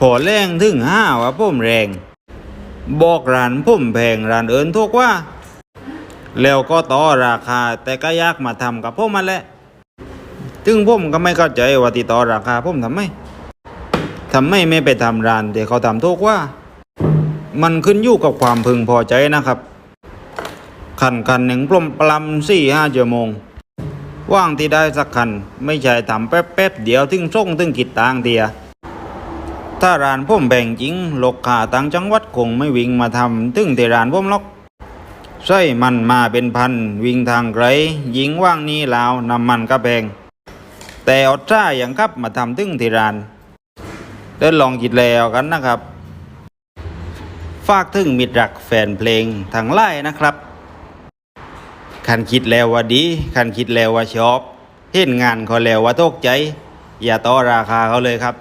พอแรงถึงห้าว่าผมแรง บอกร้านผมแพงร้านเอินทุกว่า แล้วก็ต่อราคาแต่ก็ยากมาทำกับผมมาแหละถึงผมก็ไม่เข้าใจว่าติดต่อราคาผมทำไมทำไมไม่ไปทำร้านแต่เขาทำทุกว่า มันขึ้นอยู่กับความพึงพอใจนะครับคันคันหนึ่งปลมปลำสี่ห้าชั่วโมง ว่างที่ได้สักคันไม่ใช่ทำแป๊บแป๊บๆเดียวถึงส่งถึงกิดตางเดีย ถ้าร้านผมแบ่งจริงลูกค้าต่างจังหวัดคงไม่วิ่งมาทำถึงที่ร้านผมหรอกใช่มันมาเป็นพันวิ่งทางไกลยิงว่างนี้ลาวนำมันก็แพงแต่อดจ้าอย่างครับมาทำถึงที่ร้านเดินลองคิดแล้วกันนะครับ ฝากถึงมิตรรักแฟนเพลงทางไล่นะครับคันคิดแล้วว่าดีคันคิดแล้วว่าชอบ เห็นงานเขาแล้วว่าตกใจ อย่าต่อราคาเขาเลยครับ